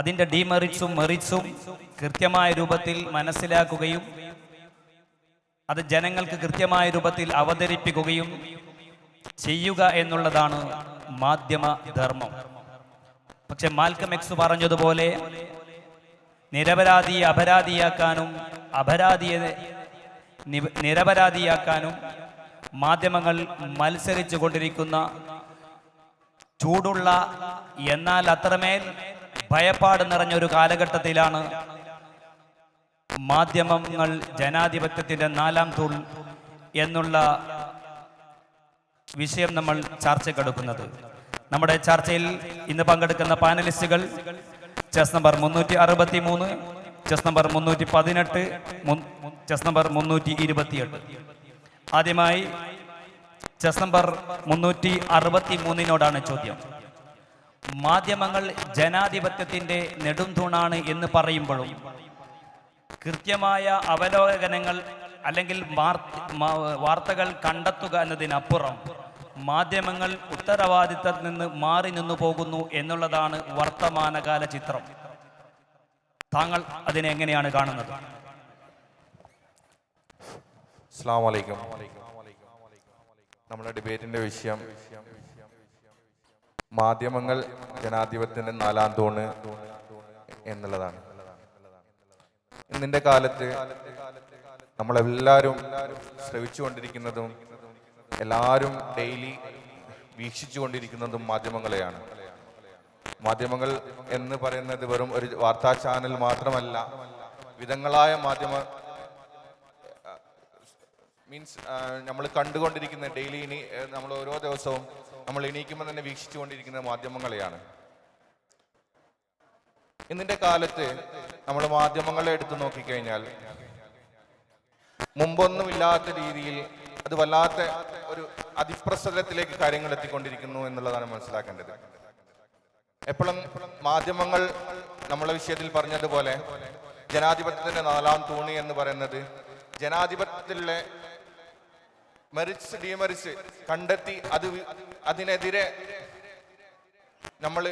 അതിന്റെ ഡിമെറിറ്റ്സും മെറിറ്റ്സും കൃത്യമായ രൂപത്തിൽ മനസ്സിലാക്കുകയും അത് ജനങ്ങൾക്ക് കൃത്യമായ രൂപത്തിൽ അവതരിപ്പിക്കുകയും ചെയ്യുക എന്നുള്ളതാണ് മാധ്യമ ധർമ്മം. പക്ഷെ മാൽക്കം എക്സ് പറഞ്ഞതുപോലെ നിരപരാധിയെ അപരാധിയാക്കാനും അപരാധിയെ നിരപരാധിയാക്കാനും മാധ്യമങ്ങൾ മത്സരിച്ചു കൊണ്ടിരിക്കുന്ന ചൂടുള്ള എന്നാൽ അത്രമേൽ ഭയപ്പാട് നിറഞ്ഞൊരു കാലഘട്ടത്തിലാണ് മാധ്യമങ്ങൾ ജനാധിപത്യത്തിന്റെ നാലാം തൂൾ എന്നുള്ള വിഷയം നമ്മൾ ചർച്ചയ്ക്കെടുക്കുന്നത് നമ്മുടെ ചർച്ചയിൽ ഇന്ന് പങ്കെടുക്കുന്ന പാനലിസ്റ്റുകൾ ചെസ് നമ്പർ മുന്നൂറ്റി അറുപത്തി മൂന്ന് ചെസ് നമ്പർ മുന്നൂറ്റി പതിനെട്ട് ചെസ് നമ്പർ മുന്നൂറ്റി ഇരുപത്തിയെട്ട്. ആദ്യമായി ചെസ് നമ്പർ മുന്നൂറ്റി അറുപത്തി മൂന്നിനോടാണ് ചോദ്യം. മാധ്യമങ്ങൾ ജനാധിപത്യത്തിന്റെ നെടുംതൂണാണ് എന്ന് പറയുമ്പോഴും കൃത്യമായ അവലോകനങ്ങൾ അല്ലെങ്കിൽ വാർത്തകൾ കണ്ടെത്തുക എന്നതിനപ്പുറം മാധ്യമങ്ങൾ ഉത്തരവാദിത്തത്തിൽ നിന്ന് മാറി നിന്നു പോകുന്നു എന്നുള്ളതാണ് വർത്തമാനകാല ചിത്രം. താങ്കൾ അതിനെ എങ്ങനെയാണ് കാണുന്നത്? നമ്മുടെ ഡിബേറ്റിന്റെ വിഷയം മാധ്യമങ്ങൾ ജനാധിപത്യത്തിന്റെ നാലാം തൂണ് എന്നുള്ളതാണ്. ഇന്നിന്റെ കാലത്ത് നമ്മളെല്ലാവരും ശ്രവിച്ചുകൊണ്ടിരിക്കുന്നതും എല്ലാവരും ഡെയിലി വീക്ഷിച്ചുകൊണ്ടിരിക്കുന്നതും മാധ്യമങ്ങളെയാണ്. മാധ്യമങ്ങൾ എന്ന് പറയുന്നത് വെറും ഒരു വാർത്താ ചാനൽ മാത്രമല്ല വിധങ്ങളായ മാധ്യമ മീൻസ് നമ്മൾ കണ്ടുകൊണ്ടിരിക്കുന്ന ഡെയിലി ഇനി നമ്മൾ ഓരോ ദിവസവും നമ്മൾ എണീക്കുമ്പോൾ തന്നെ വീക്ഷിച്ചുകൊണ്ടിരിക്കുന്ന മാധ്യമങ്ങളെയാണ്. ഇന്നിന്റെ കാലത്ത് നമ്മൾ മാധ്യമങ്ങളെ എടുത്തു നോക്കിക്കഴിഞ്ഞാൽ മുമ്പൊന്നുമില്ലാത്ത രീതിയിൽ അത് വല്ലാത്ത ഒരു അതിപ്രസരത്തിലേക്ക് കാര്യങ്ങൾ എത്തിക്കൊണ്ടിരിക്കുന്നു എന്നുള്ളതാണ് മനസ്സിലാക്കേണ്ടത്. എപ്പോഴും മാധ്യമങ്ങൾ നമ്മളെ വിഷയത്തിൽ പറഞ്ഞതുപോലെ ജനാധിപത്യത്തിന്റെ നാലാം തൂണി എന്ന് പറയുന്നത് ജനാധിപത്യത്തിലെ മെറിറ്റ്സ് ഡിമരിച്ച് കണ്ടെത്തി അത് അതിനെതിരെ നമ്മൾ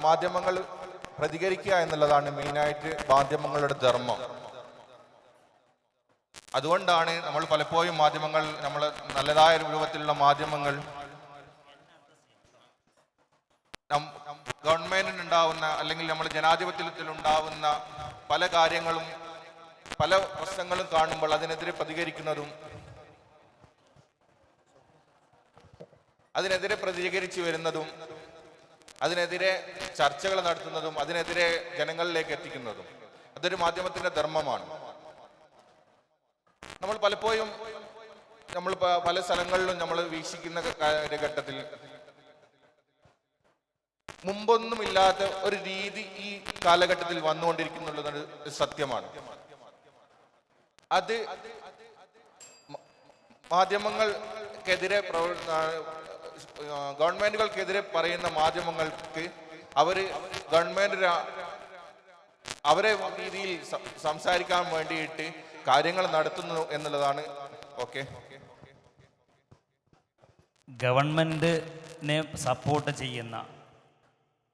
മാധ്യമങ്ങൾ പ്രതികരിക്കുക എന്നുള്ളതാണ് മെയിനായിട്ട് മാധ്യമങ്ങളുടെ ധർമ്മം. അതുകൊണ്ടാണ് നമ്മൾ പലപ്പോഴും മാധ്യമങ്ങൾ നമ്മൾ നല്ലതായ രൂപത്തിലുള്ള മാധ്യമങ്ങൾ ഗവൺമെന്റിന് ഉണ്ടാവുന്ന അല്ലെങ്കിൽ നമ്മൾ ജനാധിപത്യത്തിൽ ഉണ്ടാവുന്ന പല കാര്യങ്ങളും പല പ്രശ്നങ്ങളും കാണുമ്പോൾ അതിനെതിരെ പ്രതികരിക്കുന്നതും അതിനെതിരെ പ്രതികരിച്ചു വരുന്നതും അതിനെതിരെ ചർച്ചകൾ നടത്തുന്നതും അതിനെതിരെ ജനങ്ങളിലേക്ക് എത്തിക്കുന്നതും അതൊരു മാധ്യമത്തിന്റെ ധർമ്മമാണ്. നമ്മൾ പലപ്പോഴും നമ്മൾ പല സ്ഥലങ്ങളിലും നമ്മൾ വീക്ഷിക്കുന്ന കാലഘട്ടത്തിൽ മുമ്പൊന്നുമില്ലാത്ത ഒരു രീതി ഈ കാലഘട്ടത്തിൽ വന്നുകൊണ്ടിരിക്കുന്നുള്ളത് സത്യമാണ്. അത് മാധ്യമങ്ങൾക്കെതിരെ പ്രവ- ആ, ആ, ഗവൺമെന്റുകൾക്കെതിരെ പറയുന്ന മാധ്യമങ്ങൾക്ക് അവർ ഗവൺമെന്റ് അവരെ രീതിയിൽ സംസാരിക്കാൻ വേണ്ടിയിട്ട് കാര്യങ്ങൾ നടത്തുന്നു എന്നുള്ളതാണ്. ഓക്കെ. ഗവൺമെന്റിനെ സപ്പോർട്ട് ചെയ്യുന്ന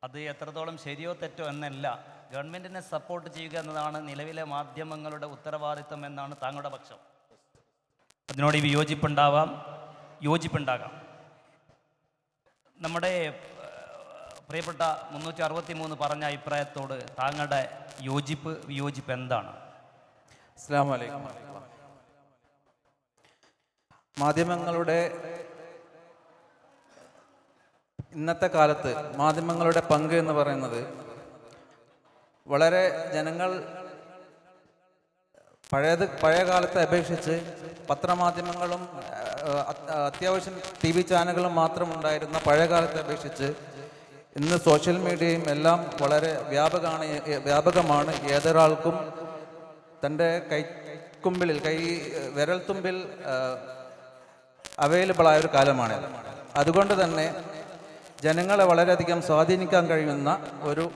അത് എത്രത്തോളം ശരിയോ തെറ്റോ എന്നല്ല ഗവൺമെന്റിനെ സപ്പോർട്ട് ചെയ്യുക എന്നതാണ് നിലവിലെ മാധ്യമങ്ങളുടെ ഉത്തരവാദിത്തം എന്നാണ് താങ്കളുടെ പക്ഷം. അതിനോട് യോജിപ്പുണ്ടാവാം യോജിപ്പുണ്ടാകാം. നമ്മുടെ പ്രിയപ്പെട്ട മുന്നൂറ്റി അറുപത്തി മൂന്ന് പറഞ്ഞ അഭിപ്രായത്തോട് താങ്കളുടെ യോജിപ്പ് വിയോജിപ്പ് എന്താണ്? മാധ്യമങ്ങളുടെ ഇന്നത്തെ കാലത്ത് മാധ്യമങ്ങളുടെ പങ്ക് എന്ന് പറയുന്നത് വളരെ ജനങ്ങൾ പഴയത് പഴയ കാലത്തെ അപേക്ഷിച്ച് പത്രമാധ്യമങ്ങളും അത്യാവശ്യം ടി വി ചാനലുകളും മാത്രം ഉണ്ടായിരുന്ന പഴയ കാലത്തെ അപേക്ഷിച്ച് ഇന്ന് സോഷ്യൽ മീഡിയയും എല്ലാം വളരെ വ്യാപകമാണ് വ്യാപകമാണ്. ഏതൊരാൾക്കും തന്റെ കൈക്കുമ്പിളിൽ കൈ വിരൽത്തുമ്പിൽ അവൈലബിൾ ആയ ഒരു കാലമാണ്. അതുകൊണ്ട് തന്നെ ജനങ്ങളെ വളരെയധികം സ്വാധീനിക്കാൻ കഴിയുന്ന ഒരു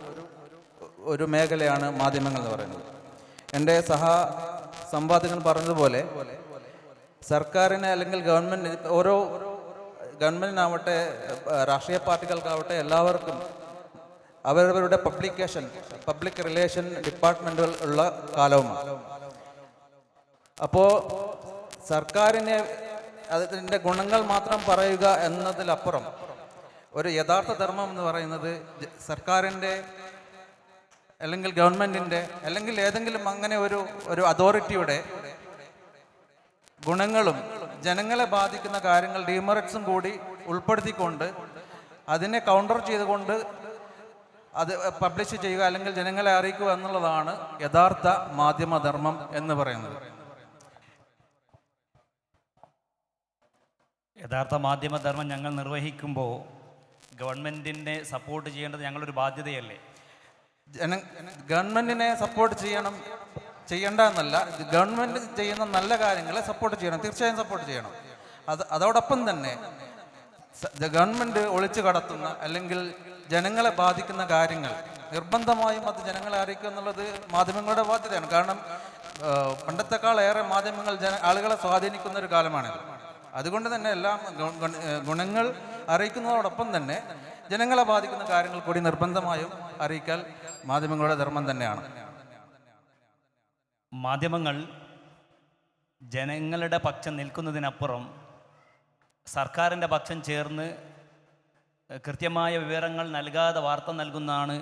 ഒരു മേഖലയാണ് മാധ്യമങ്ങൾ എന്ന് പറയുന്നത്. എന്റെ സഹ സമ്പാദകൻ പറഞ്ഞതുപോലെ സർക്കാരിനെ അല്ലെങ്കിൽ ഗവൺമെന്റ് ഓരോ ഗവൺമെന്റിനാവട്ടെ രാഷ്ട്രീയ പാർട്ടികൾക്കാവട്ടെ എല്ലാവർക്കും അവരവരുടെ പബ്ലിക്കേഷൻ പബ്ലിക് റിലേഷൻ ഡിപ്പാർട്ട്മെന്റുകൾ ഉള്ള കാലവുമാണ് അപ്പോൾ സർക്കാരിനെ അതിന്റെ ഗുണങ്ങൾ മാത്രം പറയുക എന്നതിലപ്പുറം ഒരു യഥാർത്ഥ ധർമ്മം എന്ന് പറയുന്നത് സർക്കാരിന്റെ അല്ലെങ്കിൽ ഗവൺമെന്റിന്റെ അല്ലെങ്കിൽ ഏതെങ്കിലും അങ്ങനെ ഒരു ഒരു അതോറിറ്റിയുടെ ഗുണങ്ങളും ജനങ്ങളെ ബാധിക്കുന്ന കാര്യങ്ങൾ ഡീമറിറ്റ്സും കൂടി ഉൾപ്പെടുത്തിക്കൊണ്ട് അതിനെ കൗണ്ടർ ചെയ്തുകൊണ്ട് അത് പബ്ലിഷ് ചെയ്യുക അല്ലെങ്കിൽ ജനങ്ങളെ അറിയിക്കുക എന്നുള്ളതാണ് യഥാർത്ഥ മാധ്യമധർമ്മം എന്ന് പറയുന്നത്. യഥാർത്ഥ മാധ്യമധർമ്മം ഞങ്ങൾ നിർവഹിക്കുമ്പോൾ ഗവൺമെന്റിനെ സപ്പോർട്ട് ചെയ്യേണ്ടത് ഞങ്ങളൊരു ബാധ്യതയല്ലേ? ജന ഗവൺമെന്റിനെ സപ്പോർട്ട് ചെയ്യണം. ചെയ്യേണ്ട എന്നല്ല ഗവൺമെന്റ് ചെയ്യുന്ന നല്ല കാര്യങ്ങളെ സപ്പോർട്ട് ചെയ്യണം. തീർച്ചയായും സപ്പോർട്ട് ചെയ്യണം. അത് അതോടൊപ്പം തന്നെ ഗവൺമെന്റ് ഒളിച്ചു കടത്തുന്ന അല്ലെങ്കിൽ ജനങ്ങളെ ബാധിക്കുന്ന കാര്യങ്ങൾ നിർബന്ധമായും അത് ജനങ്ങളെ അറിയിക്കുക എന്നുള്ളത് മാധ്യമങ്ങളുടെ ബാധ്യതയാണ്. കാരണം പണ്ടത്തെക്കാളേറെ മാധ്യമങ്ങൾ ജന ആളുകളെ സ്വാധീനിക്കുന്ന ഒരു കാലമാണിത്. അതുകൊണ്ട് തന്നെ എല്ലാം ഗുണങ്ങൾ അറിയിക്കുന്നതോടൊപ്പം തന്നെ ജനങ്ങളെ ബാധിക്കുന്ന കാര്യങ്ങൾ കൂടി നിർബന്ധമായും അറിയിക്കൽ മാധ്യമങ്ങളുടെ ധർമ്മം തന്നെയാണ്. മാധ്യമങ്ങൾ ജനങ്ങളുടെ പക്ഷം നിൽക്കുന്നതിനപ്പുറം സർക്കാരിന്റെ പക്ഷം ചേർന്ന് കൃത്യമായ വിവരങ്ങൾ നൽകാതെ വാർത്ത നൽകുന്നതാണ്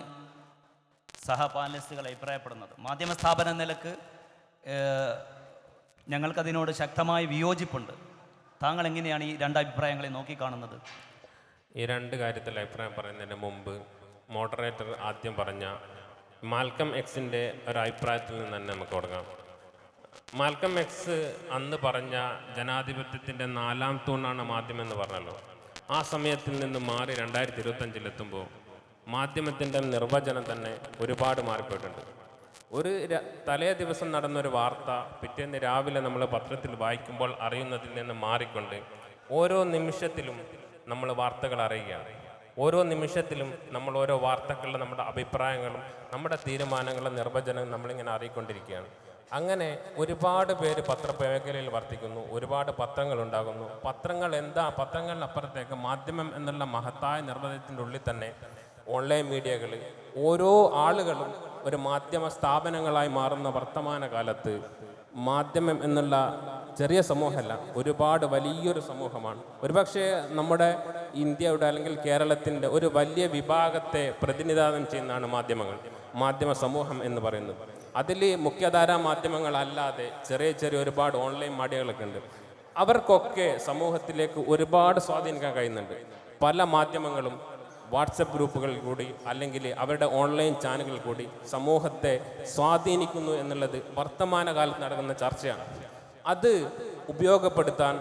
സഹ പാനലിസ്റ്റുകൾ അഭിപ്രായപ്പെടുന്നത്. മാധ്യമ സ്ഥാപന നിലയ്ക്ക് ഞങ്ങൾക്കതിനോട് ശക്തമായ വിയോജിപ്പുണ്ട്. താങ്കൾ എങ്ങനെയാണ് ഈ രണ്ട് അഭിപ്രായങ്ങളെ നോക്കിക്കാണുന്നത്? ഈ രണ്ട് കാര്യത്തിൽ അഭിപ്രായം പറയുന്നതിന് മുമ്പ് മോഡറേറ്റർ ആദ്യം പറഞ്ഞ മാൽക്കം എക്സിന്റെ ഒരു അഭിപ്രായത്തിൽ നിന്ന് തന്നെ നമുക്ക് തുടങ്ങാം. മാൽക്കം എക്സ് അന്ന് പറഞ്ഞ ജനാധിപത്യത്തിന്റെ നാലാം തൂണാണ് മാധ്യമം എന്ന് പറഞ്ഞല്ലോ. ആ സമയത്തിൽ നിന്ന് മാറി രണ്ടായിരത്തി ഇരുപത്തഞ്ചിലെത്തുമ്പോൾ മാധ്യമത്തിന്റെ നിർവചനം തന്നെ ഒരുപാട് മാറിപ്പോയിട്ടുണ്ട്. ഒരു തലേ ദിവസം നടന്നൊരു വാർത്ത പിറ്റേന്ന് രാവിലെ നമ്മൾ പത്രത്തിൽ വായിക്കുമ്പോൾ അറിയുന്നതിൽ നിന്ന് മാറിക്കൊണ്ട് ഓരോ നിമിഷത്തിലും നമ്മൾ വാർത്തകൾ അറിയുകയാണ്. ഓരോ നിമിഷത്തിലും നമ്മൾ ഓരോ വാർത്തകളിലും നമ്മുടെ അഭിപ്രായങ്ങളും നമ്മുടെ തീരുമാനങ്ങളും നിർവചനവും നമ്മളിങ്ങനെ അറിയിക്കൊണ്ടിരിക്കുകയാണ്. അങ്ങനെ ഒരുപാട് പേര് പത്രമേഖലയിൽ വർത്തിക്കുന്നു ഒരുപാട് പത്രങ്ങൾ ഉണ്ടാകുന്നു പത്രങ്ങൾ എന്താ? പത്രങ്ങളിലപ്പുറത്തേക്ക് മാധ്യമം എന്നുള്ള മഹത്തായ നിർവചനത്തിന്റെ ഉള്ളിൽ തന്നെ ഓൺലൈൻ മീഡിയകൾ ഓരോ ആളുകളും ഒരു മാധ്യമ സ്ഥാപനങ്ങളായി മാറുന്ന വർത്തമാന കാലത്ത് മാധ്യമം എന്നുള്ള ചെറിയ സമൂഹമല്ല ഒരുപാട് വലിയൊരു സമൂഹമാണ്. ഒരുപക്ഷെ നമ്മുടെ ഇന്ത്യയുടെ അല്ലെങ്കിൽ കേരളത്തിന്റെ ഒരു വലിയ വിഭാഗത്തെ പ്രതിനിധാനം ചെയ്യുന്നതാണ് മാധ്യമങ്ങൾ മാധ്യമ സമൂഹം എന്ന് പറയുന്നത്. അതിൽ മുഖ്യധാരാ മാധ്യമങ്ങളല്ലാതെ ചെറിയ ചെറിയ ഒരുപാട് ഓൺലൈൻ മീഡിയകളൊക്കെ ഉണ്ട്. അവർക്കൊക്കെ സമൂഹത്തിലേക്ക് ഒരുപാട് സ്വാധീനിക്കാൻ കഴിയുന്നുണ്ട്. പല മാധ്യമങ്ങളും വാട്സപ്പ് ഗ്രൂപ്പുകളിൽ കൂടി അല്ലെങ്കിൽ അവരുടെ ഓൺലൈൻ ചാനലുകളിൽ കൂടി സമൂഹത്തെ സ്വാധീനിക്കുന്നു എന്നുള്ളത് വർത്തമാനകാലത്ത് നടക്കുന്ന ചർച്ചയാണ്. അത് ഉപയോഗപ്പെടുത്താൻ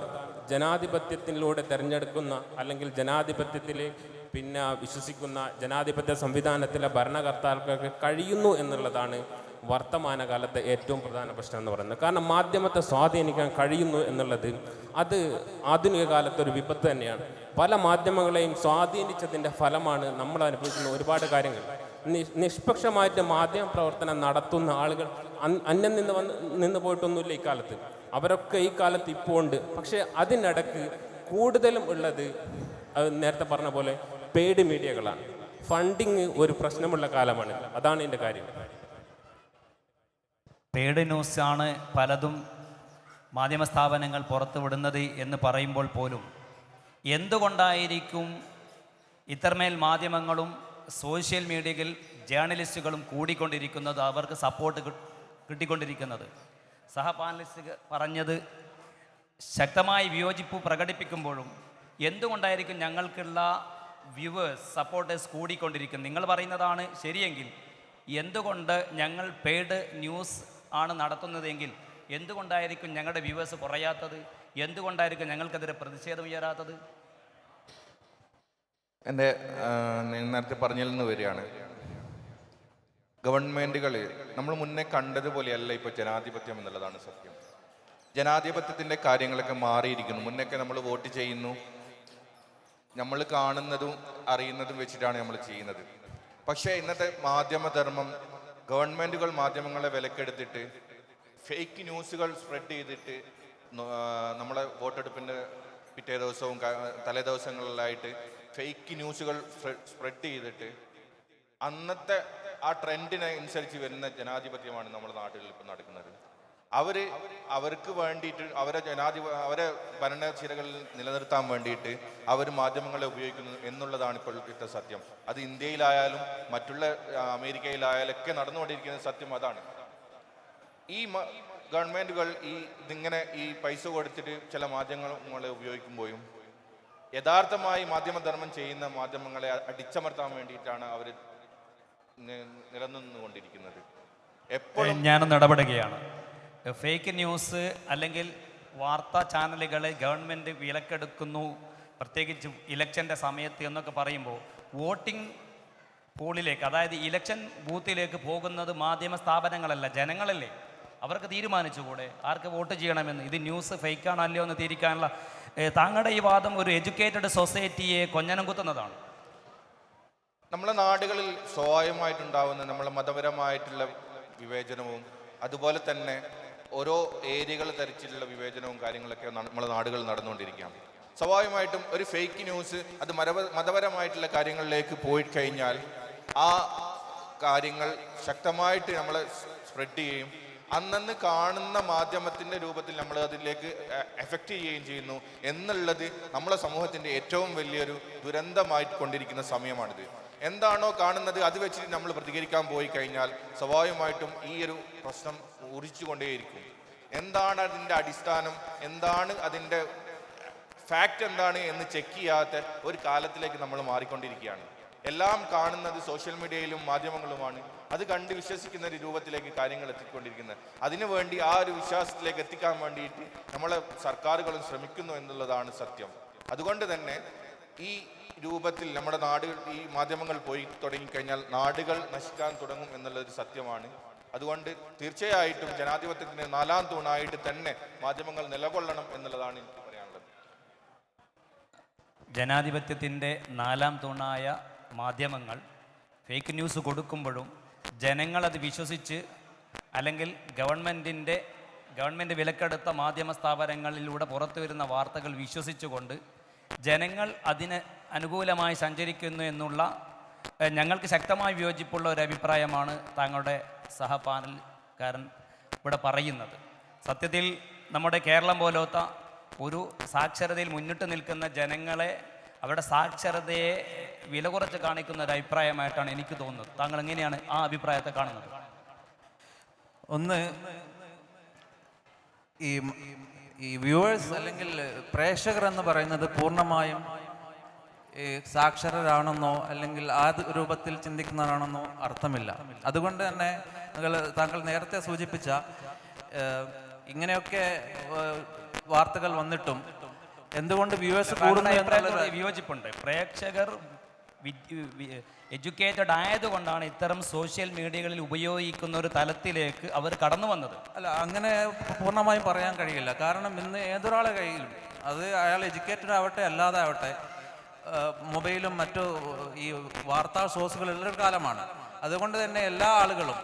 ജനാധിപത്യത്തിലൂടെ തിരഞ്ഞെടുക്കുന്ന അല്ലെങ്കിൽ ജനാധിപത്യത്തിൽ പിന്നെ വിശ്വസിക്കുന്ന ജനാധിപത്യ സംവിധാനത്തിലെ ഭരണകർത്താക്കൾക്ക് കഴിയുന്നു എന്നുള്ളതാണ് വർത്തമാനകാലത്തെ ഏറ്റവും പ്രധാന പ്രശ്നം എന്ന് പറയുന്നത്. കാരണം മാധ്യമത്തെ സ്വാധീനിക്കാൻ കഴിയുന്നു എന്നുള്ളത് അത് ആധുനിക കാലത്തെ ഒരു വിപത്ത് തന്നെയാണ്. പല മാധ്യമങ്ങളെയും സ്വാധീനിച്ചതിന്റെ ഫലമാണ് നമ്മൾ അനുഭവിക്കുന്ന ഒരുപാട് കാര്യങ്ങൾ. നിഷ്പക്ഷമായിട്ട് മാധ്യമ പ്രവർത്തനം നടത്തുന്ന ആളുകൾ അന്യം നിന്ന് വന്ന് നിന്ന് പോയിട്ടൊന്നുമില്ല ഇക്കാലത്ത് കാലത്ത്. അവരൊക്കെ ഈ കാലത്ത് ഇപ്പോൾ ഉണ്ട്. പക്ഷേ അതിനിടക്ക് കൂടുതലും ഉള്ളത് നേരത്തെ പറഞ്ഞ പോലെ പെയ്ഡ് മീഡിയകളാണ് ഫണ്ടിങ് ഒരു പ്രശ്നമുള്ള കാലമാണ്. അതാണ് എന്റെ കാര്യം. പെയ്ഡ് ആണ് പലതും മാധ്യമ സ്ഥാപനങ്ങൾ പുറത്തുവിടുന്നത് എന്ന് പറയുമ്പോൾ പോലും എന്തുകൊണ്ടായിരിക്കും ഇത്രമേൽ മാധ്യമങ്ങളും സോഷ്യൽ മീഡിയയിൽ ജേർണലിസ്റ്റുകളും കൂടിക്കൊണ്ടിരിക്കുന്നത് അവർക്ക് സപ്പോർട്ട് കിട്ടിക്കൊണ്ടിരിക്കുന്നത്? സഹപാനലിസ്റ്റ് പറഞ്ഞത് ശക്തമായി വിയോജിപ്പ് പ്രകടിപ്പിക്കുമ്പോഴും എന്തുകൊണ്ടായിരിക്കും ഞങ്ങൾക്കുള്ള വ്യൂവേഴ്സ് സപ്പോർട്ടേഴ്സ് കൂടിക്കൊണ്ടിരിക്കുന്നത്? നിങ്ങൾ പറയുന്നതാണ് ശരിയെങ്കിൽ എന്തുകൊണ്ട് ഞങ്ങൾ പെയ്ഡ് ന്യൂസ് ആണ് നടത്തുന്നതെങ്കിൽ എന്തുകൊണ്ടായിരിക്കും ഞങ്ങളുടെ വ്യൂവേഴ്സ് കുറയാത്തത്? എന്തുകൊണ്ടായിരിക്കും ഞങ്ങൾക്കെതിരെ പ്രതിഷേധം ഉയരാത്തത്? എന്റെ നേരത്തെ പറഞ്ഞതിൽ നിന്ന് വരികയാണ്. ഗവൺമെന്റുകൾ നമ്മൾ മുന്നേ കണ്ടതുപോലെയല്ല ഇപ്പോൾ ജനാധിപത്യം എന്നുള്ളതാണ് സത്യം. ജനാധിപത്യത്തിന്റെ കാര്യങ്ങളൊക്കെ മാറിയിരിക്കുന്നു. മുന്നൊക്കെ നമ്മൾ വോട്ട് ചെയ്യുന്നു. നമ്മൾ കാണുന്നതും അറിയുന്നതും വെച്ചിട്ടാണ് നമ്മൾ ചെയ്യുന്നത്. പക്ഷേ ഇന്നത്തെ മാധ്യമധർമ്മം ഗവൺമെന്റുകൾ മാധ്യമങ്ങളെ വിലക്കെടുത്തിട്ട് ഫേക്ക് ന്യൂസുകൾ സ്പ്രെഡ് ചെയ്തിട്ട് നമ്മളെ വോട്ടെടുപ്പിന്റെ പിറ്റേ ദിവസവും തലേ ദിവസങ്ങളിലായിട്ട് ഫേക്ക് ന്യൂസുകൾ സ്പ്രെഡ് ചെയ്തിട്ട് അന്നത്തെ ആ ട്രെൻഡിനെ അനുസരിച്ച് വരുന്ന ജനാധിപത്യമാണ് നമ്മുടെ നാട്ടിൽ ഇപ്പം നടക്കുന്നത്. അവർ അവർക്ക് വേണ്ടിയിട്ട് അവരെ ജനാധിപ അവരെ ഭരണശീലകളിൽ നിലനിർത്താൻ വേണ്ടിയിട്ട് അവർ മാധ്യമങ്ങളെ ഉപയോഗിക്കുന്നു എന്നുള്ളതാണ് ഇപ്പോൾ ഇപ്പോഴത്തെ സത്യം. അത് ഇന്ത്യയിലായാലും മറ്റുള്ള അമേരിക്കയിലായാലും ഒക്കെ നടന്നുകൊണ്ടിരിക്കുന്ന സത്യം അതാണ്. ഈ ഗവൺമെന്റുകൾ ഈ ഇതിങ്ങനെ ഈ പൈസ കൊടുത്തിട്ട് ചില മാധ്യമങ്ങളെ ഉപയോഗിക്കുമ്പോഴും യഥാർത്ഥമായി മാധ്യമധർമ്മം ചെയ്യുന്ന മാധ്യമങ്ങളെ അടിച്ചമർത്താൻ വേണ്ടിയിട്ടാണ് അവർ നിലനിന്നുകൊണ്ടിരിക്കുന്നത്. എപ്പോഴും ഞാനൊന്ന് ഇടപെടുകയാണ്. ഫേക്ക് ന്യൂസ് അല്ലെങ്കിൽ വാർത്താ ചാനലുകളെ ഗവൺമെന്റ് വിലക്കെടുക്കുന്നു പ്രത്യേകിച്ച് ഇലക്ഷന്റെ സമയത്ത് എന്നൊക്കെ പറയുമ്പോൾ വോട്ടിംഗ് പോളിലേക്ക് അതായത് ഇലക്ഷൻ ബൂത്തിലേക്ക് പോകുന്നത് മാധ്യമ സ്ഥാപനങ്ങളല്ല ജനങ്ങളല്ലേ? അവർക്ക് തീരുമാനിച്ചുകൂടെ? ആർക്ക് വോട്ട് ചെയ്യണമെന്ന്? ഇത് ന്യൂസ് ഫേക്കാണോ അല്ലയോ എന്ന് തീരിക്കാനുള്ള താങ്കളുടെ ഈ വാദം ഒരു എഡ്യൂക്കേറ്റഡ് സൊസൈറ്റിയെ കൊഞ്ഞനം കുത്തുന്നതാണ്. നമ്മളെ നാടുകളിൽ സ്വായമായിട്ടുണ്ടാവുന്ന നമ്മളെ മതപരമായിട്ടുള്ള വിവേചനവും അതുപോലെ തന്നെ ഓരോ ഏരിയകൾ തരിച്ചിലുള്ള വിവേചനവും കാര്യങ്ങളൊക്കെ നമ്മളെ നാടുകളിൽ നടന്നുകൊണ്ടിരിക്കുകയാണ്. സ്വാഭാവികമായിട്ടും ഒരു ഫേക്ക് ന്യൂസ് അത് മരവ മതപരമായിട്ടുള്ള കാര്യങ്ങളിലേക്ക് പോയി കഴിഞ്ഞാൽ ആ കാര്യങ്ങൾ ശക്തമായിട്ട് നമ്മൾ സ്പ്രെഡ് ചെയ്യുകയും അന്നന്ന് കാണുന്ന മാധ്യമത്തിന്റെ രൂപത്തിൽ നമ്മൾ അതിലേക്ക് എഫക്റ്റ് ചെയ്യുകയും ചെയ്യുന്നു എന്നുള്ളത് നമ്മളെ സമൂഹത്തിന്റെ ഏറ്റവും വലിയൊരു ദുരന്തമായി കൊണ്ടിരിക്കുന്ന സമയമാണിത്. എന്താണോ കാണുന്നത് അത് വെച്ചിട്ട് നമ്മൾ പ്രതികരിക്കാൻ പോയി കഴിഞ്ഞാൽ സ്വാഭാവികമായിട്ടും ഈ ഒരു പ്രശ്നം ഉറിച്ചുകൊണ്ടേയിരിക്കും എന്താണ് അതിന്റെ അടിസ്ഥാനം? എന്താണ് അതിന്റെ ഫാക്റ്റ് എന്താണ് എന്ന് ചെക്ക് ചെയ്യാത്ത ഒരു കാലത്തിലേക്ക് നമ്മൾ മാറിക്കൊണ്ടിരിക്കുകയാണ്. എല്ലാം കാണുന്നത് സോഷ്യൽ മീഡിയയിലും മാധ്യമങ്ങളുമാണ്. അത് കണ്ട് വിശ്വസിക്കുന്ന ഒരു രൂപത്തിലേക്ക് കാര്യങ്ങൾ എത്തിക്കൊണ്ടിരിക്കുന്നത്. അതിനുവേണ്ടി ആ ഒരു വിശ്വാസത്തിലേക്ക് എത്തിക്കാൻ വേണ്ടിയിട്ട് നമ്മളെ സർക്കാരുകളും ശ്രമിക്കുന്നു എന്നുള്ളതാണ് സത്യം. അതുകൊണ്ട് തന്നെ ഈ രൂപത്തിൽ നമ്മുടെ നാടുകൾ ഈ മാധ്യമങ്ങൾ പോയി തുടങ്ങിക്കഴിഞ്ഞാൽ നാടുകൾ നശിക്കാൻ തുടങ്ങും എന്നുള്ളൊരു സത്യമാണ്. അതുകൊണ്ട് തീർച്ചയായിട്ടും ജനാധിപത്യത്തിന്റെ നാലാം തൂണായിട്ട് തന്നെ മാധ്യമങ്ങൾ നിലകൊള്ളണം എന്നുള്ളതാണ് എനിക്ക് പറയാനുള്ളത്. ജനാധിപത്യത്തിന്റെ നാലാം തൂണായ മാധ്യമങ്ങൾ ഫേക്ക് ന്യൂസ് കൊടുക്കുമ്പോഴും ജനങ്ങളത് വിശ്വസിച്ച് അല്ലെങ്കിൽ ഗവൺമെന്റിന്റെ ഗവൺമെന്റ് വിലക്കെടുത്ത മാധ്യമ സ്ഥാപനങ്ങളിലൂടെ പുറത്തു വരുന്ന വാർത്തകൾ വിശ്വസിച്ചുകൊണ്ട് ജനങ്ങൾ അതിന് അനുകൂലമായി സഞ്ചരിക്കുന്നു എന്നുള്ള ഞങ്ങൾക്ക് ശക്തമായി വിയോജിപ്പുള്ള ഒരു അഭിപ്രായമാണ് താങ്കളുടെ സഹപാനൽക്കാരൻ ഇവിടെ പറയുന്നത്. സത്യത്തിൽ നമ്മുടെ കേരളം പോലത്ത ഒരു സാക്ഷരതയിൽ മുന്നിട്ട് നിൽക്കുന്ന ജനങ്ങളെ അവരുടെ സാക്ഷരതയെ വില കുറച്ച് കാണിക്കുന്ന ഒരു അഭിപ്രായമായിട്ടാണ് എനിക്ക് തോന്നുന്നത്. താങ്കൾ എങ്ങനെയാണ് ആ അഭിപ്രായത്തെ കാണുന്നത്? ഒന്ന് ഈ ഈ വ്യൂവേഴ്സ് അല്ലെങ്കിൽ പ്രേക്ഷകർ എന്ന് പറയുന്നത് പൂർണമായും സാക്ഷരരാണെന്നോ അല്ലെങ്കിൽ ആ രൂപത്തിൽ ചിന്തിക്കുന്നവരാണെന്നോ അർത്ഥമില്ല. അതുകൊണ്ട് തന്നെ നിങ്ങൾ താങ്കൾ നേരത്തെ സൂചിപ്പിച്ച ഇങ്ങനെയൊക്കെ വാർത്തകൾ വന്നിട്ടും എന്തുകൊണ്ട് വ്യൂവേഴ്സ് കൂടുന്നു വിയോജിപ്പുണ്ട്. പ്രേക്ഷകർ എഡ്യൂക്കേറ്റഡ് ആയതുകൊണ്ടാണ് ഇത്തരം സോഷ്യൽ മീഡിയകളിൽ ഉപയോഗിക്കുന്ന ഒരു തലത്തിലേക്ക് അവർ കടന്നു വന്നത്. അല്ല അങ്ങനെ പൂർണമായും പറയാൻ കഴിയില്ല. കാരണം ഇന്ന് ഏതൊരാളെ കയ്യിലും അത് അയാൾ എഡ്യൂക്കേറ്റഡ് ആവട്ടെ അല്ലാതെ ആവട്ടെ മൊബൈലും മറ്റു ഈ വാർത്താ സോഴ്സുകളുള്ള കാലമാണ്. അതുകൊണ്ട് തന്നെ എല്ലാ ആളുകളും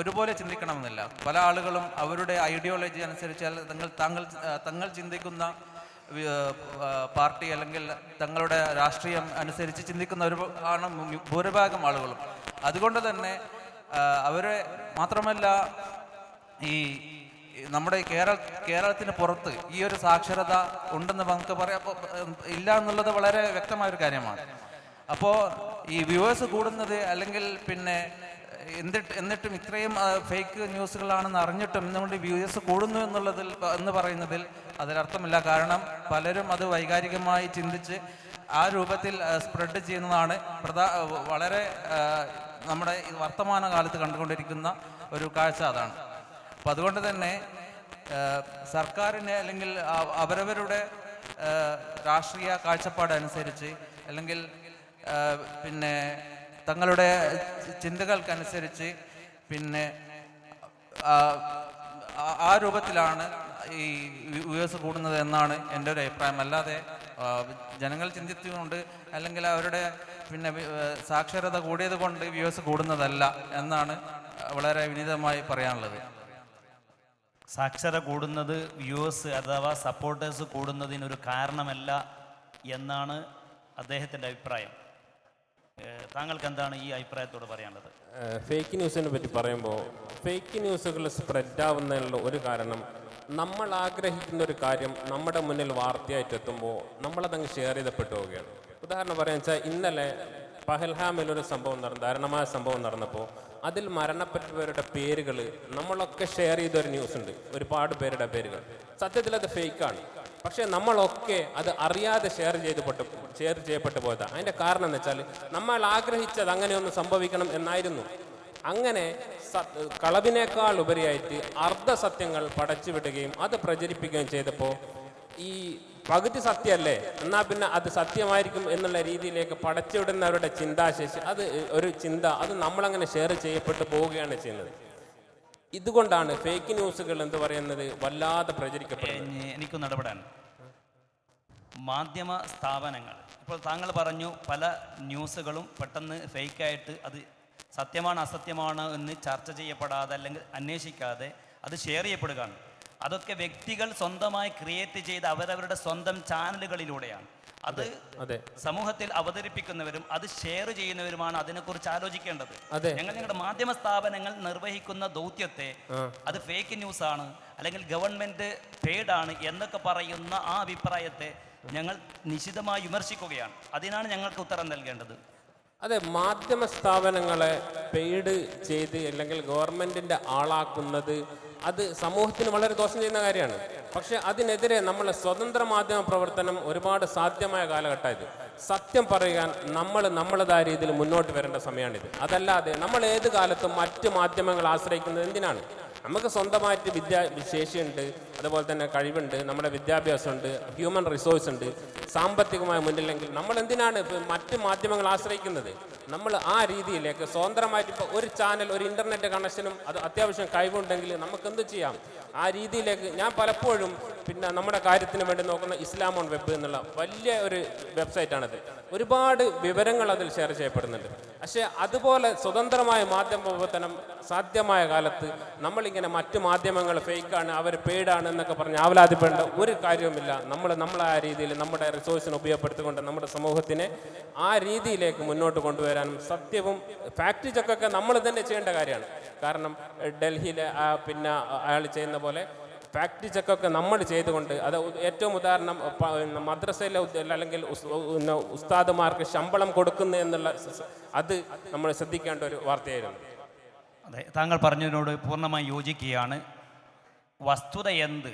ഒരുപോലെ ചിന്തിക്കണമെന്നില്ല. പല ആളുകളും അവരുടെ ഐഡിയോളജി അനുസരിച്ച് തങ്ങൾ താങ്കൾ തങ്ങൾ ചിന്തിക്കുന്ന പാർട്ടി അല്ലെങ്കിൽ തങ്ങളുടെ രാഷ്ട്രീയം അനുസരിച്ച് ചിന്തിക്കുന്ന ഒരു ആണ് ഭൂരിഭാഗം ആളുകളും. അതുകൊണ്ട് തന്നെ അവരെ മാത്രമല്ല ഈ നമ്മുടെ കേരള കേരളത്തിന് പുറത്ത് ഈ ഒരു സാക്ഷരത ഉണ്ടെന്ന് നമുക്ക് പറയാം. ഇല്ല എന്നുള്ളത് വളരെ വ്യക്തമായ ഒരു കാര്യമാണ്. അപ്പോൾ ഈ വ്യൂവേഴ്സ് കൂടുന്നത് അല്ലെങ്കിൽ പിന്നെ എന്നിട്ട് എന്നിട്ടും ഇത്രയും ഫേക്ക് ന്യൂസുകളാണെന്ന് അറിഞ്ഞിട്ടും എന്തുകൊണ്ട് വ്യൂവേഴ്സ് കൂടുന്നു എന്നുള്ളതിൽ എന്ന് പറയുന്നതിൽ അതിലർത്ഥമില്ല കാരണം പലരും അത് വൈകാരികമായി ചിന്തിച്ച് ആ രൂപത്തിൽ സ്പ്രെഡ് ചെയ്യുന്നതാണ് പ്രധാ വളരെ നമ്മുടെ വർത്തമാന കാലത്ത് കണ്ടുകൊണ്ടിരിക്കുന്ന ഒരു കാഴ്ച അതാണ്. അപ്പം അതുകൊണ്ട് തന്നെ സർക്കാരിനെ അല്ലെങ്കിൽ അവരവരുടെ രാഷ്ട്രീയ കാഴ്ചപ്പാട് അനുസരിച്ച് അല്ലെങ്കിൽ പിന്നെ തങ്ങളുടെ ചിന്തകൾക്കനുസരിച്ച് പിന്നെ ആ രൂപത്തിലാണ് ഈ വ്യൂവേഴ്സ് കൂടുന്നത് എന്നാണ് എന്റെ ഒരു അഭിപ്രായം. അല്ലാതെ ജനങ്ങൾ ചിന്തിച്ചുകൊണ്ട് അല്ലെങ്കിൽ അവരുടെ പിന്നെ സാക്ഷരത കൂടിയത് കൊണ്ട് വ്യൂവേഴ്സ് കൂടുന്നതല്ല എന്നാണ് വളരെ വിനീതമായി പറയാനുള്ളത്. സാക്ഷര കൂടുന്നത് വ്യൂവേഴ്സ് അഥവാ സപ്പോർട്ടേഴ്സ് കൂടുന്നതിനൊരു കാരണമല്ല എന്നാണ് അദ്ദേഹത്തിന്റെ അഭിപ്രായം. താങ്കൾക്ക് എന്താണ് ഈ അഭിപ്രായത്തോട് പറയാനുള്ളത്? ഫേക്ക് ന്യൂസിനെ പറ്റി പറയുമ്പോൾ ഫേക്ക് ന്യൂസുകൾ സ്പ്രെഡ് ആവുന്നതിനുള്ള ഒരു കാരണം നമ്മൾ ആഗ്രഹിക്കുന്ന ഒരു കാര്യം നമ്മുടെ മുന്നിൽ വാർത്തയായിട്ട് എത്തുമ്പോൾ നമ്മളതങ്ങ് ഷെയർ ചെയ്തപ്പെട്ടു പോവുകയാണ് ഉദാഹരണം പറയാന്ന് വെച്ചാൽ ഇന്നലെ പഹൽഹാമിൽ ഒരു സംഭവം നടന്നു ദാരുണമായ സംഭവം നടന്നപ്പോൾ അതിൽ മരണപ്പെട്ടവരുടെ പേരുകൾ നമ്മളൊക്കെ ഷെയർ ചെയ്തൊരു ന്യൂസ് ഉണ്ട്. ഒരുപാട് പേരുടെ പേരുകൾ. സത്യത്തിൽ അത് ഫേക്കാണ് പക്ഷേ നമ്മളൊക്കെ അത് അറിയാതെ ഷെയർ ചെയ്തപ്പെട്ടു ഷെയർ ചെയ്യപ്പെട്ടു പോയതാണ് അതിന്റെ കാരണം എന്ന് വെച്ചാൽ നമ്മൾ ആഗ്രഹിച്ചത് അങ്ങനെയൊന്ന് സംഭവിക്കണം എന്നായിരുന്നു. അങ്ങനെ കളവിനേക്കാൾ ഉപരിയായിട്ട് അർദ്ധസത്യങ്ങൾ പടച്ചുവിടുകയും അത് പ്രചരിപ്പിക്കുകയും ചെയ്തപ്പോൾ ഈ പകുതി സത്യമല്ലേ? എന്നാൽ പിന്നെ അത് സത്യമായിരിക്കും എന്നുള്ള രീതിയിലേക്ക് പടച്ചുവിടുന്നവരുടെ ചിന്താശേഷി അത് ഒരു ചിന്ത അത് നമ്മളങ്ങനെ ഷെയർ ചെയ്യപ്പെട്ടു പോവുകയാണ് ചെയ്യുന്നത്. ഇതുകൊണ്ടാണ് ഫേക്ക് ന്യൂസുകൾ എന്ന് പറയുന്നത്? വല്ലാതെ പ്രചരിക്കപ്പെടുന്നത്. എനിക്കൊന്ന് ഇടപെടാൻ. മാധ്യമ സ്ഥാപനങ്ങൾ. ഇപ്പോൾ താങ്കൾ പറഞ്ഞു പല ന്യൂസുകളും പെട്ടെന്ന് ഫേക്കായിട്ട് അത് സത്യമാണ് അസത്യമാണ് എന്ന് ചർച്ച ചെയ്യപ്പെടാതെ അല്ലെങ്കിൽ അന്വേഷിക്കാതെ അത് ഷെയർ ചെയ്യപ്പെടുകയാണ്. അതൊക്കെ വ്യക്തികൾ സ്വന്തമായി ക്രിയേറ്റ് ചെയ്ത് അവരവരുടെ സ്വന്തം ചാനലുകളിലൂടെയാണ്. അത് അതെ സമൂഹത്തിൽ അവതരിപ്പിക്കുന്നവരും അത് ഷെയർ ചെയ്യുന്നവരുമാണ് അതിനെക്കുറിച്ച് ആലോചിക്കേണ്ടത്. അതെ. ഞങ്ങൾ ഞങ്ങളുടെ മാധ്യമ സ്ഥാപനങ്ങൾ നിർവഹിക്കുന്ന ദൗത്യത്തെ അത് ഫേക്ക് ന്യൂസ് ആണ് അല്ലെങ്കിൽ ഗവൺമെന്റ് പെയ്ഡ് ആണ് എന്നൊക്കെ പറയുന്ന ആ അഭിപ്രായത്തെ ഞങ്ങൾ നിശിതമായി വിമർശിക്കുകയാണ്. അതിനാണ് ഞങ്ങൾക്ക് ഉത്തരം നൽകേണ്ടത്. അതെ മാധ്യമ സ്ഥാപനങ്ങളെ പെയ്ഡ് ചെയ്ത് അല്ലെങ്കിൽ ഗവൺമെന്റിന്റെ ആളാക്കുന്നത് അത് സമൂഹത്തിന് വളരെ ദോഷം ചെയ്യുന്ന കാര്യമാണ്. പക്ഷെ അതിനെതിരെ നമ്മൾ സ്വതന്ത്ര മാധ്യമ പ്രവർത്തനം ഒരുപാട് സാധ്യമായ കാലഘട്ടമായത്. സത്യം പറയാൻ നമ്മൾ നമ്മളതായ രീതിയിൽ മുന്നോട്ട് വരേണ്ട സമയമാണിത്. അതല്ലാതെ നമ്മൾ ഏത് കാലത്തും മറ്റ് മാധ്യമങ്ങൾ ആശ്രയിക്കുന്നത് എന്തിനാണ്? നമുക്ക് സ്വന്തമായിട്ട് വിദ്യാ ശേഷിയുണ്ട് അതുപോലെ തന്നെ കഴിവുണ്ട് നമ്മുടെ വിദ്യാഭ്യാസമുണ്ട് ഹ്യൂമൻ റിസോഴ്സ് ഉണ്ട് സാമ്പത്തികമായ മുന്നില്ലെങ്കിൽ നമ്മൾ എന്തിനാണ് മറ്റ് മാധ്യമങ്ങൾ ആശ്രയിക്കുന്നത്? നമ്മൾ ആ രീതിയിലേക്ക് സ്വതന്ത്രമായിട്ട് ഇപ്പോൾ ഒരു ചാനൽ ഒരു ഇന്റർനെറ്റ് കണക്ഷനും അത് അത്യാവശ്യം കഴിവുണ്ടെങ്കിൽ നമുക്ക് എന്ത് ചെയ്യാം? ആ രീതിയിലേക്ക് ഞാൻ പലപ്പോഴും പിന്നെ നമ്മുടെ കാര്യത്തിന് വേണ്ടി നോക്കുന്ന ഇസ്ലാം ഓൺ വെബ് എന്നുള്ള വലിയ ഒരു വെബ്സൈറ്റാണത് ഒരുപാട് വിവരങ്ങൾ അതിൽ ഷെയർ ചെയ്യപ്പെടുന്നുണ്ട്. പക്ഷേ അതുപോലെ സ്വതന്ത്രമായ മാധ്യമ പ്രവർത്തനം സാധ്യമായ കാലത്ത് നമ്മളിങ്ങനെ മറ്റു മാധ്യമങ്ങൾ ഫേക്കാണ് അവർ പെയ്ഡാണ് എന്നൊക്കെ പറഞ്ഞ് ആവലാതിപ്പെടേണ്ട ഒരു കാര്യവുമില്ല. നമ്മൾ നമ്മളെ ആ രീതിയിൽ നമ്മുടെ റിസോഴ്സിനെ ഉപയോഗപ്പെടുത്തിക്കൊണ്ട് നമ്മുടെ സമൂഹത്തിനെ ആ രീതിയിലേക്ക് മുന്നോട്ട് കൊണ്ടുവരാനും സത്യവും ഫാക്ട് ചെക്കൊക്കെ നമ്മൾ തന്നെ ചെയ്യേണ്ട കാര്യമാണ്. കാരണം ഡൽഹിയിലെ ആ പിന്നെ അയാൾ ചെയ്യുന്ന പോലെ ഫാക്ട് ചെക്കൊക്കെ നമ്മൾ ചെയ്തുകൊണ്ട് അത് ഏറ്റവും ഉദാഹരണം മദ്രസയിലെ അല്ലെങ്കിൽ ഉസ്- ഉസ്താദുമാർക്ക് ശമ്പളം കൊടുക്കുന്നു എന്നുള്ള അത് നമ്മൾ ശ്രദ്ധിക്കേണ്ട ഒരു വാർത്തയായിരുന്നു. അതെ താങ്കൾ പറഞ്ഞതിനോട് പൂർണമായി യോജിക്കുകയാണ്. വസ്തുത എന്ത്?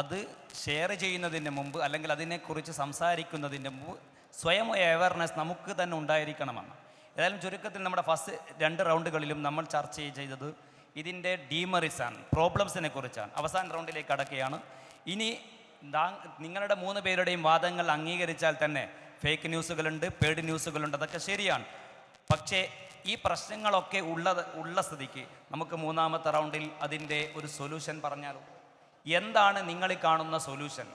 അത് ഷെയർ ചെയ്യുന്നതിന് മുമ്പ് അല്ലെങ്കിൽ അതിനെക്കുറിച്ച് സംസാരിക്കുന്നതിന് മുമ്പ് സ്വയം അവയർനെസ് നമുക്ക് തന്നെ ഉണ്ടായിരിക്കണമെന്ന് ഏതായാലും ചുരുക്കത്തിൽ നമ്മുടെ ഫസ്റ്റ് രണ്ട് റൗണ്ടുകളിലും നമ്മൾ ചർച്ച ചെയ്തത് ഇതിന്റെ ഡീമറിസാണ് പ്രോബ്ലംസിനെ കുറിച്ചാണ്. അവസാന റൗണ്ടിലേക്ക് കടക്കുകയാണ്. ഇനി നിങ്ങളുടെ മൂന്ന് പേരുടെയും വാദങ്ങൾ അംഗീകരിച്ചാൽ തന്നെ ഫേക്ക് ന്യൂസുകളുണ്ട് പെയ്ഡ് ന്യൂസുകളുണ്ട് അതൊക്കെ ശരിയാണ്. പക്ഷേ ഈ പ്രശ്നങ്ങളൊക്കെ ഉള്ളത് ഉള്ള സ്ഥിതിക്ക് നമുക്ക് മൂന്നാമത്തെ റൗണ്ടിൽ അതിന്റെ ഒരു സൊല്യൂഷൻ പറഞ്ഞാലോ? എന്താണ് നിങ്ങൾ കാണുന്ന സൊല്യൂഷൻ?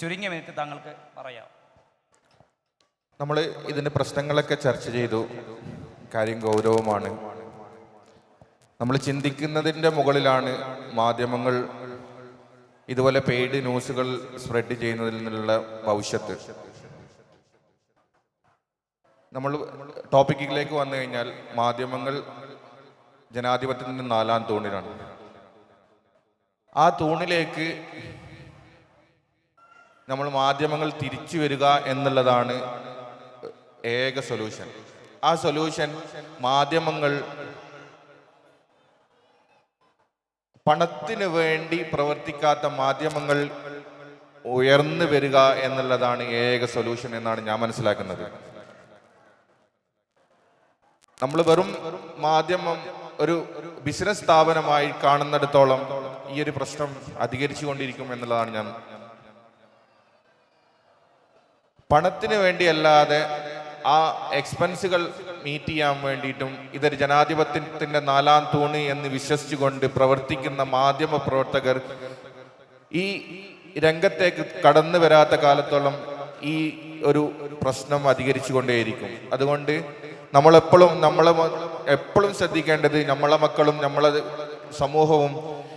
ചുരുങ്ങിയ മിനിറ്റ് താങ്കൾക്ക് പറയാം. നമ്മൾ ഇതിന്റെ പ്രശ്നങ്ങളൊക്കെ ചർച്ച ചെയ്തു. കാര്യം ഗൗരവമാണ്. നമ്മൾ ചിന്തിക്കുന്നതിന്റെ മുകളിലാണ് മാധ്യമങ്ങൾ ഇതുപോലെ പെയ്ഡ് ന്യൂസുകൾ സ്പ്രെഡ് ചെയ്യുന്നതിൽ നിന്നുള്ള ഭവിഷ്യത്ത്. നമ്മൾ ടോപ്പിക്കിലേക്ക് വന്നു കഴിഞ്ഞാൽ മാധ്യമങ്ങൾ ജനാധിപത്യത്തിന്റെ നാലാം തൂണിലാണ്. ആ തൂണിലേക്ക് നമ്മൾ മാധ്യമങ്ങൾ തിരിച്ചു വരിക എന്നുള്ളതാണ് ഏക സൊല്യൂഷൻ. ആ സൊല്യൂഷൻ മാധ്യമങ്ങൾ പണത്തിന് വേണ്ടി പ്രവർത്തിക്കാത്ത മാധ്യമങ്ങൾ ഉയർന്നു വരിക എന്നുള്ളതാണ് ഏക സൊല്യൂഷൻ എന്നാണ് ഞാൻ മനസ്സിലാക്കുന്നത്. നമ്മൾ വെറും മാധ്യമം ഒരു ബിസിനസ് സ്ഥാപനമായി കാണുന്നിടത്തോളം ഈ ഒരു പ്രശ്നം അധികരിച്ചു കൊണ്ടിരിക്കും എന്നുള്ളതാണ് ഞാൻ. പണത്തിന് വേണ്ടിയല്ലാതെ ആ എക്സ്പെൻസുകൾ മീറ്റ് ചെയ്യാൻ വേണ്ടിയിട്ടും ഇതൊരു ജനാധിപത്യത്തിന്റെ നാലാം തൂണ് എന്ന് വിശ്വസിച്ചുകൊണ്ട് പ്രവർത്തിക്കുന്ന മാധ്യമ പ്രവർത്തകർ ഈ രംഗത്തേക്ക് കടന്നു വരാത്ത കാലത്തോളം ഈ ഒരു പ്രശ്നം അധികരിച്ചു കൊണ്ടേയിരിക്കും അതുകൊണ്ട് നമ്മളെപ്പോഴും നമ്മളെ എപ്പോഴും ശ്രദ്ധിക്കേണ്ടത് നമ്മളെ മക്കളും നമ്മളെ സമൂഹവും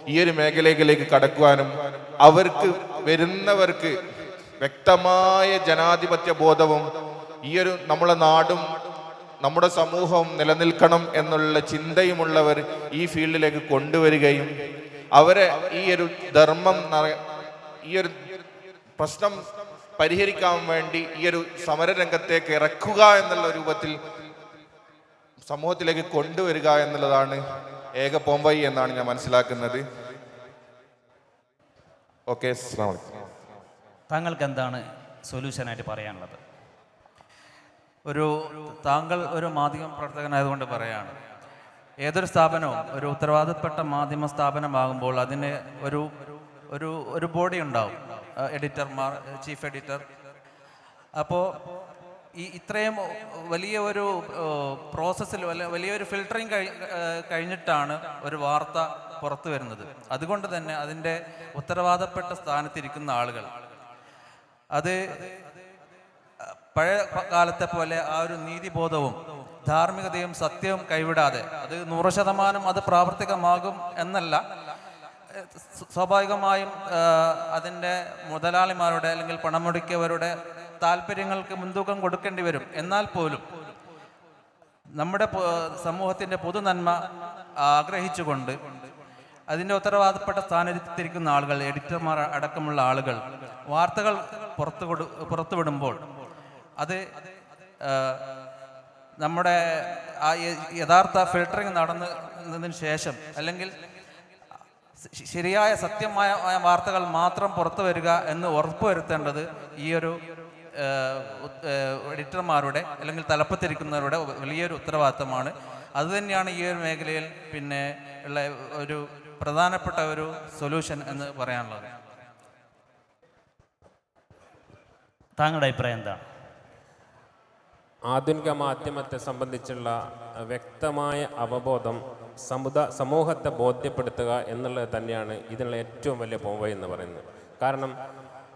ഈ ഒരു മേഖലയിലേക്ക് കടക്കുവാനും അവർക്ക് വരുന്നവർക്ക് വ്യക്തമായ ജനാധിപത്യ ബോധവും ഈ ഒരു നമ്മളെ നാടും നമ്മുടെ സമൂഹവും നിലനിൽക്കണം എന്നുള്ള ചിന്തയുമുള്ളവർ ഈ ഫീൽഡിലേക്ക് കൊണ്ടുവരികയും അവരെ ഈ ഒരു ധർമ്മം ഈ ഒരു പ്രശ്നം പരിഹരിക്കാൻ വേണ്ടി ഈ ഒരു സമരരംഗത്തേക്ക് ഇറക്കുക എന്നുള്ള രൂപത്തിൽ സമൂഹത്തിലേക്ക് കൊണ്ടുവരിക എന്നുള്ളതാണ് ഏക പോംവൈ എന്നാണ് ഞാൻ മനസ്സിലാക്കുന്നത്. ഓക്കെ താങ്കൾക്ക് എന്താണ് സൊല്യൂഷനായിട്ട് പറയാനുള്ളത്? ഒരു താങ്കൾ ഒരു മാധ്യമ പ്രവർത്തകനായതുകൊണ്ട് പറയാണ്. ഏതൊരു സ്ഥാപനവും ഒരു ഉത്തരവാദിത്തപ്പെട്ട മാധ്യമ സ്ഥാപനമാകുമ്പോൾ അതിന് ഒരു ഒരു ഒരു ബോഡി ഉണ്ടാവും. എഡിറ്റർമാർ ചീഫ് എഡിറ്റർ. അപ്പോൾ ഈ ഇത്രയും വലിയ ഒരു പ്രോസസ്സിൽ വലിയൊരു ഫിൽട്ടറിങ് കഴിഞ്ഞിട്ടാണ് ഒരു വാർത്ത പുറത്തു വരുന്നത്. അതുകൊണ്ട് തന്നെ അതിന്റെ ഉത്തരവാദപ്പെട്ട സ്ഥാനത്തിരിക്കുന്ന ആളുകൾ. അത് പഴയ കാലത്തെ പോലെ ആ ഒരു നീതിബോധവും ധാർമ്മികതയും സത്യവും കൈവിടാതെ അത് നൂറ് ശതമാനം അത് പ്രാവർത്തികമാകും എന്നല്ല. സ്വാഭാവികമായും അതിന്റെ മുതലാളിമാരുടെ അല്ലെങ്കിൽ പണം മുടക്കിയവരുടെ താല്പര്യങ്ങൾക്ക് മുൻതൂക്കം കൊടുക്കേണ്ടി വരും. എന്നാൽ പോലും നമ്മുടെ സമൂഹത്തിന്റെ പൊതുനന്മ ആഗ്രഹിച്ചുകൊണ്ട് അതിന്റെ ഉത്തരവാദപ്പെട്ട സ്ഥാനത്തിരിക്കുന്ന ആളുകൾ എഡിറ്റർമാർ അടക്കമുള്ള ആളുകൾ വാർത്തകൾ പുറത്തു കൊടു പുറത്തുവിടുമ്പോൾ അത് നമ്മുടെ ആ യഥാർത്ഥ ഫിൽട്ടറിങ് നടന്നതിന് ശേഷം അല്ലെങ്കിൽ ശരിയായ സത്യമായ വാർത്തകൾ മാത്രം പുറത്തു വരിക എന്ന് ഉറപ്പുവരുത്തേണ്ടത് ഈ ഒരു എഡിറ്റർമാരുടെ അല്ലെങ്കിൽ തലപ്പത്തിരിക്കുന്നവരുടെ വലിയൊരു ഉത്തരവാദിത്തമാണ്. അതുതന്നെയാണ് ഈ ഒരു മേഖലയിൽ പിന്നെ ഉള്ള ഒരു പ്രധാനപ്പെട്ട ഒരു സൊല്യൂഷൻ എന്ന് പറയാനുള്ളത്. താങ്കളുടെ അഭിപ്രായം എന്താണ് ആധുനിക മാധ്യമത്തെ സംബന്ധിച്ചുള്ള വ്യക്തമായ അവബോധം സമുദ സമൂഹത്തെ ബോധ്യപ്പെടുത്തുക എന്നുള്ളത് തന്നെയാണ് ഇതിനുള്ള ഏറ്റവും വലിയ പോംവഴി എന്ന് പറയുന്നത്. കാരണം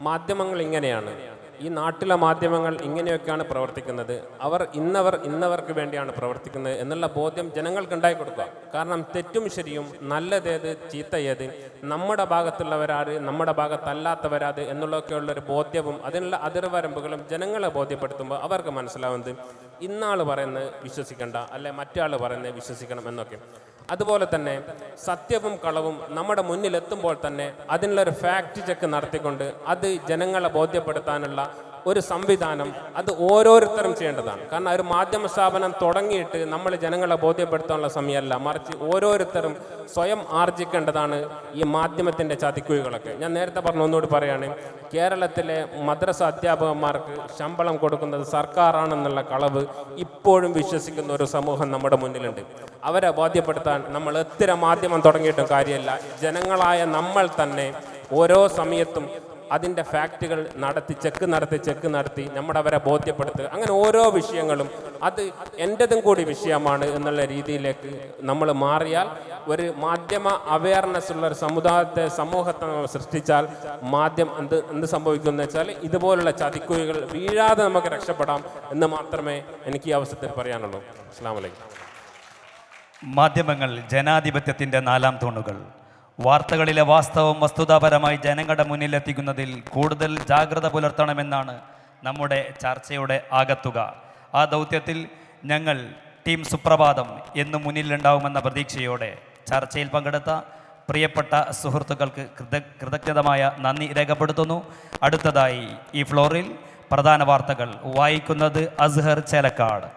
മാധ്യമങ്ങൾ ഇങ്ങനെയാണ്. ഈ നാട്ടിലെ മാധ്യമങ്ങൾ ഇങ്ങനെയൊക്കെയാണ് പ്രവർത്തിക്കുന്നത്. അവർ ഇന്നവർ ഇന്നവർക്ക് വേണ്ടിയാണ് പ്രവർത്തിക്കുന്നത് എന്നുള്ള ബോധ്യം ജനങ്ങൾക്ക് ഉണ്ടായി കൊടുക്കുക. കാരണം തെറ്റും ശരിയും നല്ലതേത് ചീത്തയേത് നമ്മുടെ ഭാഗത്തുള്ളവരാര് നമ്മുടെ ഭാഗത്തല്ലാത്തവരാത് എന്നുള്ളതൊക്കെയുള്ളൊരു ബോധ്യവും അതിനുള്ള അതിർവരമ്പുകളും ജനങ്ങളെ ബോധ്യപ്പെടുത്തുമ്പോൾ അവർക്ക് മനസ്സിലാവുന്നത് ഇന്നാൾ പറയുന്ന വിശ്വസിക്കേണ്ട അല്ലെ മറ്റാൾ പറയുന്ന വിശ്വസിക്കണം എന്നൊക്കെ. അതുപോലെ തന്നെ സത്യവും കളവും നമ്മുടെ മുന്നിലെത്തുമ്പോൾ തന്നെ അതിനുള്ളൊരു ഫാക്റ്റ് ചെക്ക് നടത്തിക്കൊണ്ട് അത് ജനങ്ങളെ ബോധ്യപ്പെടുത്താനുള്ള ഒരു സംവിധാനം അത് ഓരോരുത്തരും ചെയ്യേണ്ടതാണ്. കാരണം ഒരു മാധ്യമ സ്ഥാപനം തുടങ്ങിയിട്ട് നമ്മൾ ജനങ്ങളെ ബോധ്യപ്പെടുത്താനുള്ള സമയമല്ല. മറിച്ച് ഓരോരുത്തരും സ്വയം ആർജിക്കേണ്ടതാണ് ഈ മാധ്യമത്തിന്റെ ചതിക്കുഴികളൊക്കെ. ഞാൻ നേരത്തെ പറഞ്ഞ ഒന്നുകൂടി പറയാണ് കേരളത്തിലെ മദ്രസ അധ്യാപകന്മാർക്ക് ശമ്പളം കൊടുക്കുന്നത് സർക്കാരാണെന്നുള്ള കളവ് ഇപ്പോഴും വിശ്വസിക്കുന്ന ഒരു സമൂഹം നമ്മുടെ മുന്നിലുണ്ട്. അവരെ ബോധ്യപ്പെടുത്താൻ നമ്മൾ എത്ര മാധ്യമം തുടങ്ങിയിട്ടും കാര്യമല്ല. ജനങ്ങളായ നമ്മൾ തന്നെ ഓരോ സമയത്തും അതിന്റെ ഫാക്റ്റുകൾ നടത്തി ചെക്ക് നടത്തി ചെക്ക് നടത്തി നമ്മുടെ അവരെ ബോധ്യപ്പെടുത്തുക. അങ്ങനെ ഓരോ വിഷയങ്ങളും അത് എന്റെതും കൂടി വിഷയമാണ് എന്നുള്ള രീതിയിലേക്ക് നമ്മൾ മാറിയാൽ ഒരു മാധ്യമ അവയർനെസ് ഉള്ള ഒരു സമുദായത്തെ സമൂഹത്തെ നമ്മൾ സൃഷ്ടിച്ചാൽ മാധ്യമം എന്ത് എന്ത് സംഭവിക്കുമെന്ന് വെച്ചാൽ ഇതുപോലുള്ള ചതിക്കുഴികൾ വീഴാതെ നമുക്ക് രക്ഷപ്പെടാം എന്ന് മാത്രമേ എനിക്ക് ഈ അവസരത്തിൽ പറയാനുള്ളൂ. അസ്സാം വലൈക്കും മാധ്യമങ്ങൾ ജനാധിപത്യത്തിന്റെ നാലാം തൂണുകൾ. വാർത്തകളിലെ വാസ്തവം വസ്തുതാപരമായി ജനങ്ങളുടെ മുന്നിലെത്തിക്കുന്നതിൽ കൂടുതൽ ജാഗ്രത പുലർത്തണമെന്നാണ് നമ്മുടെ ചർച്ചയുടെ ആകത്തുക. ആ ദൗത്യത്തിൽ ഞങ്ങൾ ടീം സുപ്രഭാതം എന്ന് മുന്നിലുണ്ടാവുമെന്ന പ്രതീക്ഷയോടെ ചർച്ചയിൽ പങ്കെടുത്ത പ്രിയപ്പെട്ട സുഹൃത്തുക്കൾക്ക് കൃത കൃതജ്ഞതമായ നന്ദി രേഖപ്പെടുത്തുന്നു. അടുത്തതായി ഈ ഫ്ലോറിൽ പ്രധാന വാർത്തകൾ വായിക്കുന്നത് അസ്ഹർ ചേലക്കാട്.